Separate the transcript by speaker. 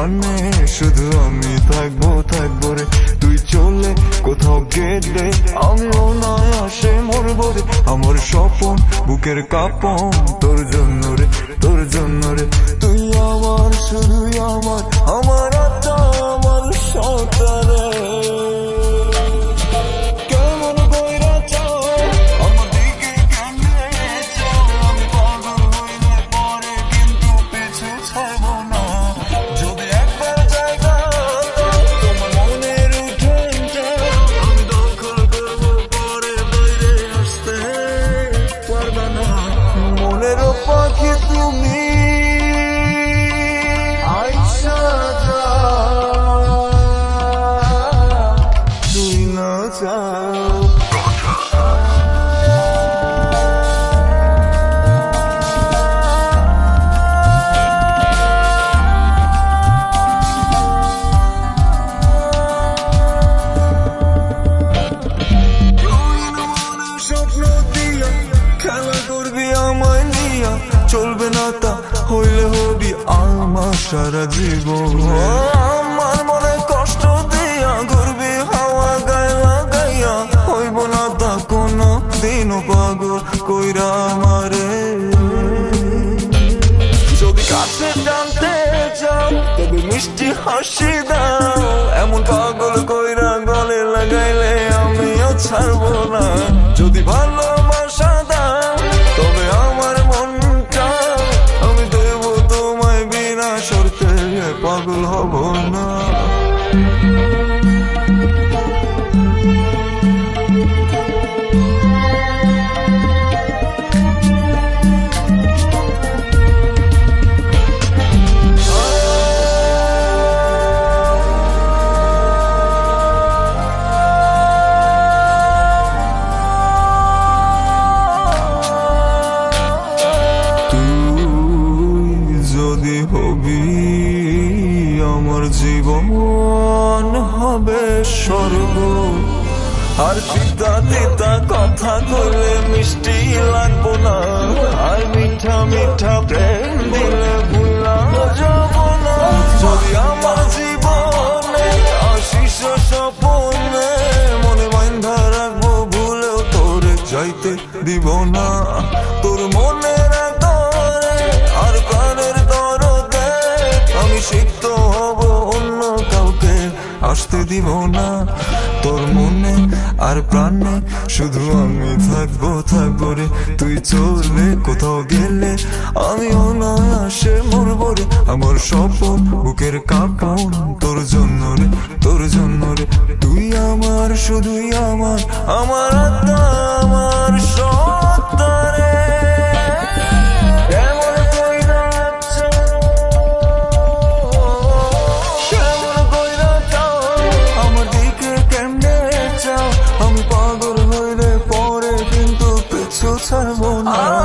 Speaker 1: প্রাণে শুধু আমি থাকব থাকব রে। তুই চলে কোথাও গেলে আমি অনায়াসে মরবো রে। আমার স্বপন, বুকের কাপন তোর জন্য রে, তোর জন্য রে। তুই আমার, শুধুই আমার আমার মনের পাখি তুমি। তুই না দিয়া খেলা করবি আমায় নিয়া চলবে না তা হইলে হবি আমার সারা জীবন। আমার মনে কষ্ট দিয়া ঘুরবি, হাওয়া গায়ে লাগাইয়া হইব না তা কোনো দিনও পাগল কইরা আমারে। যদি কাছে জানতে চাও, তবে মিষ্টি হাসি দাও। এমন পাগল কইরা গলে লাগাইলে আমিও ছাড়বো না। যদি ভালোবাসা জীবন হবে স্বর্গ আর পিতা তিতা কথা কইলে মিষ্টি লাগবো না। আর মিঠা মিঠা প্রেম দিলে ভুলা যাব না। যদি আমার জীবনে আশিস স্বপনে মনে রাখব, ভুলেও তোরে যাইতে দিব না। তোর মনের আসতে দিব না। তোর মনে আর প্রাণে শুধু আমি থাকব থাকব রে। তুই চলে কোথাও গেলে আমি অনায়াসে মরবো রে। আমার স্বপন বুকের কাপড় তোর জন্য রে, তোর জন্য রে। তুই আমার, শুধুই আমার আমার আত্মা। Oh, no.